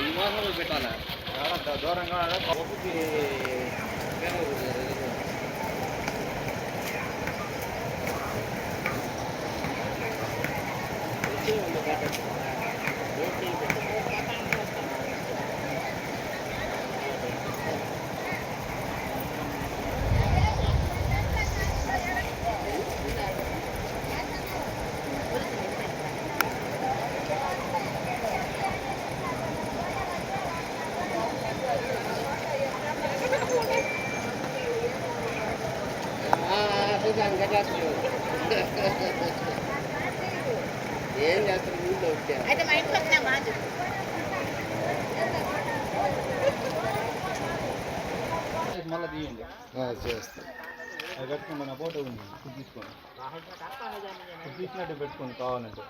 ఈ మాసంలో పెట్టాలా? దూరంగా ఏం చేస్తారు ఊళ్ళో వచ్చా అయితే మా ఇంట్లో వచ్చినా మళ్ళీ తీయండి చేస్తాం అది కట్టుకోండి నా ఫోటో ఉంది ఇప్పుడు తీసుకోండి ఇప్పుడు తీసినట్టు పెట్టుకోండి కావాలంటే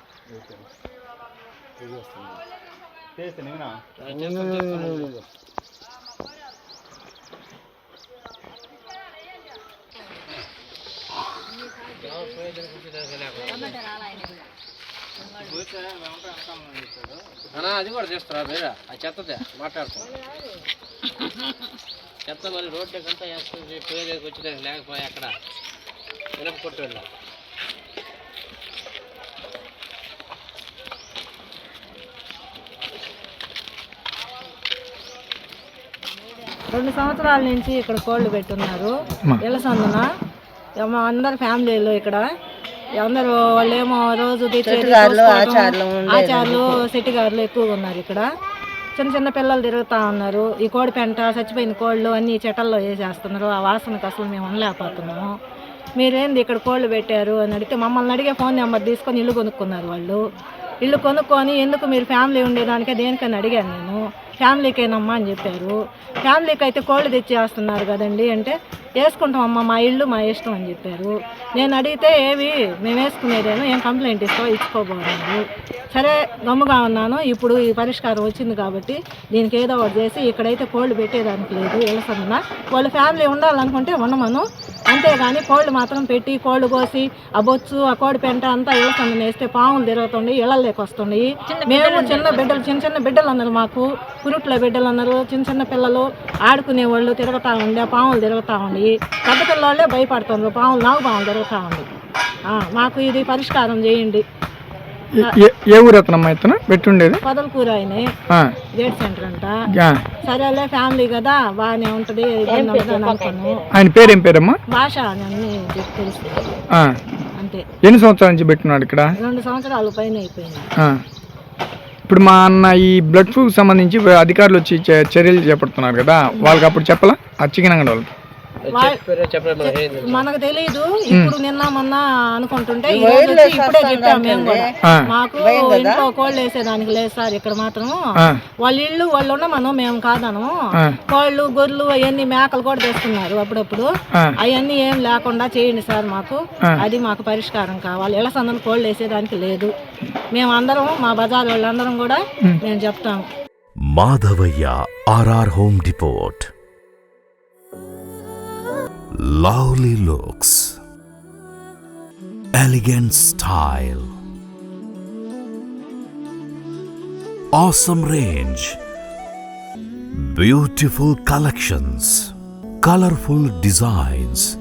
ఇది వస్తుంది చేస్తే నేనా అన్నా అది కూడా చేస్తారా మీరా? ఆ చెత్తదే మాట్లాడుతాం. చెత్త మరి రోడ్డు కంతా వేస్తుంది పేరుకి వచ్చినాక లేకపోయి అక్కడ వెనక కొట్టు వెళ్ళా. రెండు సంవత్సరాల నుంచి ఇక్కడ కోళ్ళు పెట్టున్నారు. ఇళ్ళసందున మా అందరి ఫ్యామిలీలు ఇక్కడ. అందరూ వాళ్ళేమో రోజు ఆచార్లు సెట్టిగారులు ఎక్కువగా ఉన్నారు ఇక్కడ. చిన్న చిన్న పిల్లలు తిరుగుతూ ఉన్నారు. ఈ కోడి పెంట చచ్చిపోయిన కోళ్ళు అన్ని చెటల్లో వేసేస్తున్నారు. ఆ వాసనకు అసలు మేము ఉండలేకపోతున్నాము. మీరేంది ఇక్కడ కోళ్ళు పెట్టారు అని అడిగితే మమ్మల్ని అడిగే ఫోన్ నెంబర్ తీసుకొని ఇల్లు కొనుక్కున్నారు వాళ్ళు. ఇల్లు కొనుక్కొని ఎందుకు మీరు ఫ్యామిలీ ఉండేదానికే దేనికని అడిగాను నేను. ఫ్యామిలీకేనమ్మా అని చెప్పారు. ఫ్యామిలీకి అయితే కోళ్ళు తెచ్చేస్తున్నారు కదండి అంటే వేసుకుంటామమ్మా మా ఇల్లు మా ఇష్టం అని చెప్పారు. నేను అడిగితే ఏవి? మేము వేసుకునేదేను ఏం కంప్లైంట్ ఇస్తావో ఇచ్చుకోబోన్నారు సరే గమ్ముగా ఉన్నాను. ఇప్పుడు ఈ పరిష్కారం వచ్చింది కాబట్టి దీనికి ఏదో ఒకటి చేసి ఇక్కడైతే కోళ్ళు పెట్టేదానికి లేదు వెళ్ళసన్నా వాళ్ళ ఫ్యామిలీ ఉండాలనుకుంటే ఉండమను అంతేగాని కోళ్ళు మాత్రం పెట్టి కోళ్ళు కోసి ఆ బొచ్చు ఆ కోడి పెంట అంతా ఎలసన్న వేస్తే పాములు తిరుగుతుండే ఇళ్ళలోకి వస్తున్నాయి మేము చిన్న బిడ్డలు చిన్న చిన్న బిడ్డలు అన్నారు మాకు. పురుట్ల బిడ్డలు అన్నారు చిన్న చిన్న పిల్లలు ఆడుకునే వాళ్ళు తిరుగుతూ ఉండే పాములు తిరుగుతూ ఉండి. పెద్ద పిల్లవాళ్ళే భయపడుతున్నారు పాములు నాగు పాములు తిరుగుతూ ఉండి. ఆ, మాకు ఇది పరిష్కారం చేయండి. ఏ- ఏ ఊరు అతనమ్మా ఇతను? పెట్టుండేది? పొదలకూర ఆయనే. ఆ, గేట్ సెంటర్ అంట. ఆ. సరేలే ఫ్యామిలీ కదా బాగానే ఉంటుంది ఆయన పేరేం పేరమ్మా? భాష అని తెలుసు ఆ. అంతే. ఎన్ని సంవత్సరాల నుంచి పెట్టున్నాడు ఇక్కడ? రెండు సంవత్సరాలు పైన అయిపోయింది. ఆ. ఇప్పుడు మా అన్న ఈ బ్లడ్ ప్రూఫ్ సంబంధించి అధికారులు వచ్చి చర్యలు చేపడుతున్నారు కదా వాళ్ళకి అప్పుడు చెప్పలా? అచ్చిగినంగడ వాళ్ళకి చెప్పారు చెప్పలేదు మనకి ఏంది? మనకు తెలియదు ఇప్పుడు నిన్న మొన్న అనుకుంటుంటే ఈ రోజు వచ్చి ఇప్పుడే చెప్పాము మేము కూడా. మాకు ఇంట్లో కోళ్ళు వేసేదానికి లేదు సార్ ఇక్కడ మాత్రం. వాళ్ళ ఇల్లు వాళ్ళు ఉండమను మేము కాదను. కోళ్ళు గొర్రెలు అవన్నీ మేకలు కూడా తెస్తున్నారు అప్పుడప్పుడు. అవన్నీ ఏం లేకుండా చేయండి సార్ మాకు. అది మాకు పరిష్కారం కావాలి. ఇళ్ళ సందన కోళ్ళు వేసేదానికి లేదు. మేము అందరం మా బజార్ వాళ్ళందరం కూడా మేము చెప్తాము Madhavayya RR home depot lovely looks, elegant style, awesome range, beautiful collections, colorful designs,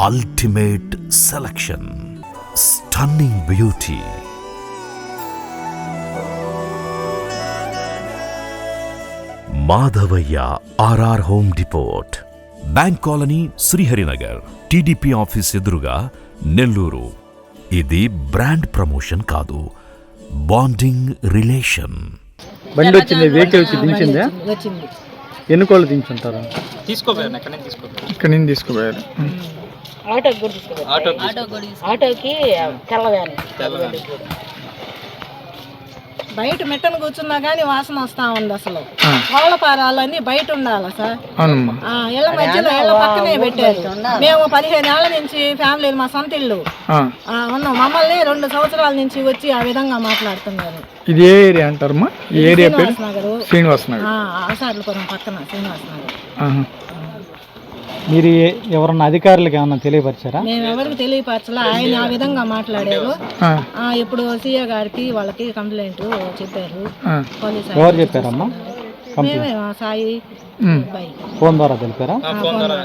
ultimate selection, stunning beauty. Madhavayya RR home depot bank colony Sriharinagar. TDP office ఎదురుగా నెల్లూరు. ఇది బ్రాండ్ ప్రమోషన్ కాదు బాండింగ్ రిలేషన్. బండి వచ్చింది vehicle వచ్చి దించిందా? వచ్చింది. ఎన్ని కోళ్ళు దించుంటారు? తీసుకోపోయాను ఎక్కడి నుంచి తీసుకోపోయాను ఇక్కడ నుంచి తీసుకుపోయారు. ఆటోకి కూడా తీసుకెళ్ళారు ఆటో ఆటోకి తెల్ల వ్యాన్. బయట మెట్టను కూర్చున్నా కానీ వాసన వస్తా ఉంది అసలు. కోళ్ళ పారాలన్నీ బయట ఉండాలి సార్? అవునమ్మా. ఆ, ఇళ్ళ మధ్యలో ఇళ్ళ పక్కనే పెట్టారు. మేము పదిహేను ఏళ్ళ నుంచి ఫ్యామిలీ మా సొంత ఇల్లు. ఉన్నాం. మమ్మల్ని రెండు సంవత్సరాల నుంచి వచ్చి ఆ విధంగా మాట్లాడుతున్నారు. ఇది ఏ ఏరియా అంటారమ్మా? ఏరియా శ్రీనివాస్ నగరు. శ్రీనివాస్ నగర్. ఆసార్లపురం పక్కన శ్రీనివాస్ నగర్. మీరు ఎవరన్నా అధికారులకు ఏమన్నా తెలియపరిచారా? మేము ఎవరికి తెలియపరచలా ఆయన ఆ విధంగా మాట్లాడారు. ఆ, ఇప్పుడు సీఏ గారికి వాళ్ళకి కంప్లైంట్ చెప్పారు. పోలీస్ ఎవరు చెప్పారమ్మా? మేమే ఆ సాయి. అబ్బాయి. ఫోన్ ద్వారా తెలిపారా? ఆ, ఫోన్ ద్వారా.